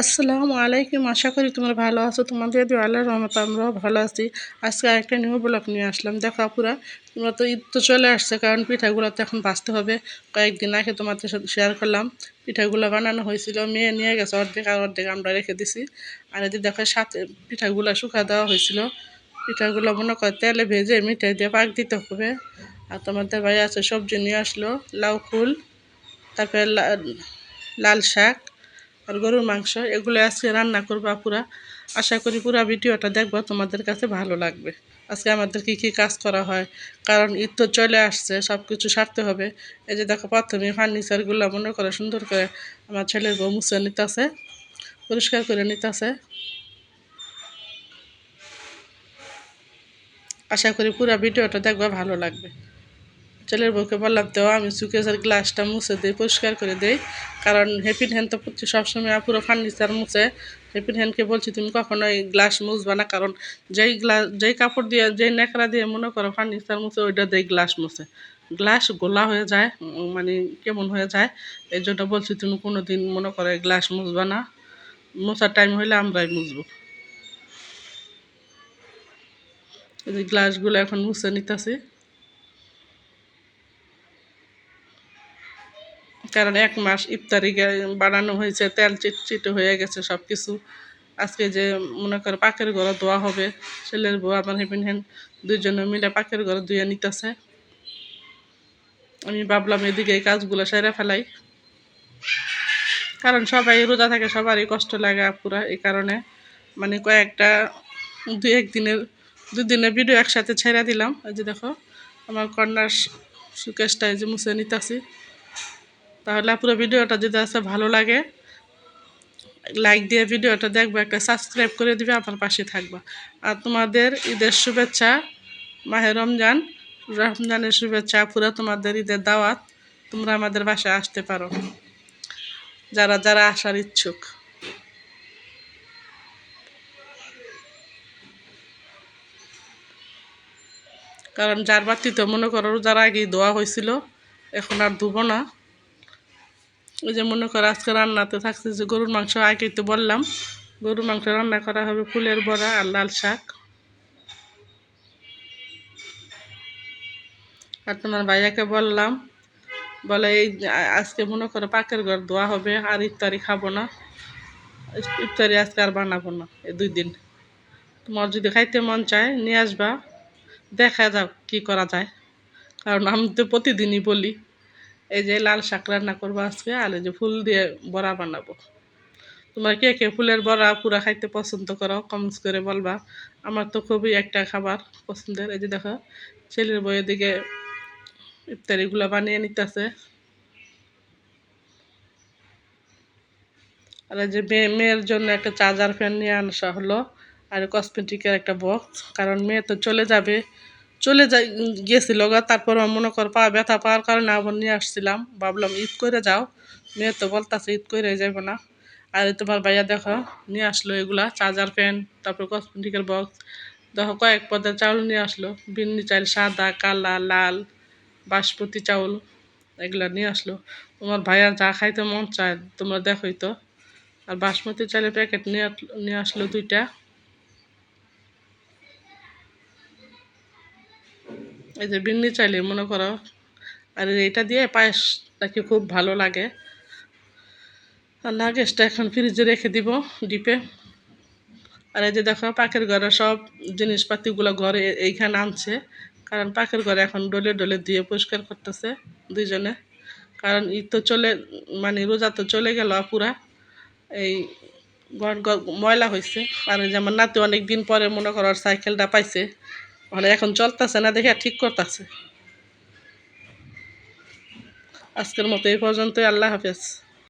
আসসালামু আলাইকুম। আশা করি তোমরা ভালো আছো। তোমাদের দিয়ে আল্লাহর রহমত আমরাও ভালো আছি। আজকে একটা নিউ ব্লগ নিয়ে আসলাম। দেখো আপুরা, তোমরা তো ঈদ তো চলে আসছে, কারণ পিঠাগুলো তো এখন বাঁচতে হবে। কয়েকদিন আগে তোমাদের সাথে শেয়ার করলাম। পিঠাগুলো বানানো হয়েছিল, মেয়ে নিয়ে গেছে অর্ধেক আর অর্ধেক আমরা রেখে দিছি। আর এদিকে দেখো সাথে পিঠাগুলো শুকা দেওয়া হয়েছিল। পিঠাগুলো মনে করে তেলে ভেজে মিঠাই দিয়ে পাক দিতে হবে। আর তোমাদের ভাই আছে, সবজি নিয়ে আসলো, লাউ ফুল, তারপরে লাল শাক আর গরুর মাংস, এগুলো আজকে রান্না করবা পুরা আশা করি পুরা ভিডিওটা দেখবা, তোমাদের কাছে ভালো লাগবে। আজকে আমাদের কি কি কাজ করা হয়, কারণ ঈদ তো চলে আসছে সব কিছু সারতে হবে। এই যে দেখো, প্রথমে ফার্নিচারগুলো মনে করে সুন্দর করে আমার ছেলের বউ মুছে নিতেছে, পরিষ্কার করে নিতেছে। আশা করি পুরা ভিডিওটা দেখবা, ভালো লাগবে। ছেলের বউকে বললাম তো আমি সুকেসের গ্লাসটা মুছে দিই, পরিষ্কার করে দিই। কারণ হ্যাপিন হ্যান্ড তো সবসময় পুরো ফার্নিচার মুছে। হ্যাপিন হ্যান্ডকে বলছি, তুমি কখনো এই গ্লাস মুছবা না। কারণ যেই গ্লাস যেই কাপড় দিয়ে, যেই নেকড়া দিয়ে মনে করো ফার্নিচার মুছে, ওইটা দিয়ে গ্লাস মুছে। গ্লাস গোলা হয়ে যায় মানে কেমন হয়ে যায়, এই জন্য বলছি, তুমি কোনো দিন মনে করো গ্লাস মুছবা না। মোছার টাইম হইলে আমরাই মুছবো। এই গ্লাসগুলো এখন মুছে নিতেছি। কারণ এক মাস ইফতারি বানানো হয়েছে, তেল চিটচিট হয়ে গেছে সব কিছু আজকে যে মনে করে পাকের ঘরে ধোয়া হবে, ছেলের বউ আমার হেপিন হেন দুইজনে মিলে পাকের ঘরে ধুয়ে নিতেছে। আমি ভাবলাম এদিকে এই কাজগুলো সেরে ফেলাই। কারণ সবাই রোজা থাকে, সবারই কষ্ট লাগে পুরা এই কারণে মানে কয়েকটা দু একদিনের দুদিনের ভিডিও একসাথে ছেড়ে দিলাম। এই যে দেখো, আমার কন্যার সুকেশটা এই যে মুছে নিতেছি। তাহলে পুরো ভিডিওটা যদি আছে ভালো লাগে লাইক দিয়ে ভিডিওটা দেখবে, একটা সাবস্ক্রাইব করে দিবে আমার পাশে থাকবা। আর তোমাদের ঈদের শুভেচ্ছা, মাহে রমজান, রমজানের শুভেচ্ছা পুরো তোমাদের ঈদের দাওয়াত, তোমরা আমাদের বাসায় আসতে পারো। যারা যারা আসার ইচ্ছুক। কারণ যার বাতি তো মনে করো, যারা আগেই দোয়া হয়েছিল, এখন আর ধুবো না। ওই যে মনে করো আজকে রান্নাতে থাকছে যে গরুর মাংস আগেই তো বললাম, গরুর মাংস রান্না করা হবে ফুলের বড়া আর লাল শাক। আর তোমার ভাইয়াকে বললাম, বলে এই আজকে মনে করো পাকের ঘর ধোয়া হবে, আর ইফতারি খাব না। ইফতারি আজকে আর বানাবো না এই দুই দিন। তোমার যদি খাইতে মন চায়, নিয়ে আসবা, দেখা যাক কি করা যায়। কারণ আমি তো প্রতিদিনই বলি এই যে লাল শাক রান্না করব আজকে, আর এই যে ফুল দিয়ে বড়া বানাবো। তোমরা কে কে ফুলের বড়া পুরা খাইতে পছন্দ করো কমেন্টস করে বলবা। আমার তো খুবই একটা খাবার পছন্দের। এই যে দেখো, ছেলের বইয়ের দিকে ইত্যাদিগুলো বানিয়ে নিতেছে। আর যে মেয়ে, মেয়ের জন্য একটা চার্জার ফ্যান নিয়ে আসা হলো, আর কসমেটিকের একটা বক্স কারণ মেয়ে তো চলে যাবে। চলে যাই, গেছিল গা, তারপর মনে কর পা ব্যথা পাওয়ার কারণে আবার নিয়ে আসছিলাম। ভাবলাম, ঈদ করে যাও। মেয়ে তো বলতাছে, ঈদ করে যাব না। আর তোমার ভাইয়া দেখো, নিয়ে আসলো এগুলা, চার্জার ফ্যান তারপর কসমেটিকের বক্স দেখো কয়েক পদের চাউল নিয়ে আসলো। বিন্নি চাল সাদা, কালা, লাল, বাসমতি চাউল, এগুলা নিয়ে আসলো। তোমার ভাইয়ার যা খাইতে মন চায়, তোমরা দেখোই তো। আর বাসমতি চালের প্যাকেট নিয়ে নিয়ে আসলো দুইটা। এই যে বিন্নি চাইলে মনে করো, আর এটা দিয়ে পায়েস নাকি খুব ভালো লাগে। আর না লাগেজটা এখন ফ্রিজে রেখে দিব ডিপে। আর এই যে দেখো পাখের ঘরে সব জিনিসপাতিগুলো ঘরে এইখানে আনছে। কারণ পাখের ঘরে এখন ডলে ডলে দিয়ে পরিষ্কার করতেছে দুইজনে। কারণ ই তো চলে মানে রোজা তো চলে গেল পুরা। এই ময়লা হয়েছে আর যেমন নাতি অনেক দিন পরে মনে করার সাইকেলটা পাইছে। মানে এখন চলতেছে না দেখে ঠিক করতেছে। আজকের মতো এই পর্যন্তই আল্লাহ হাফেজ।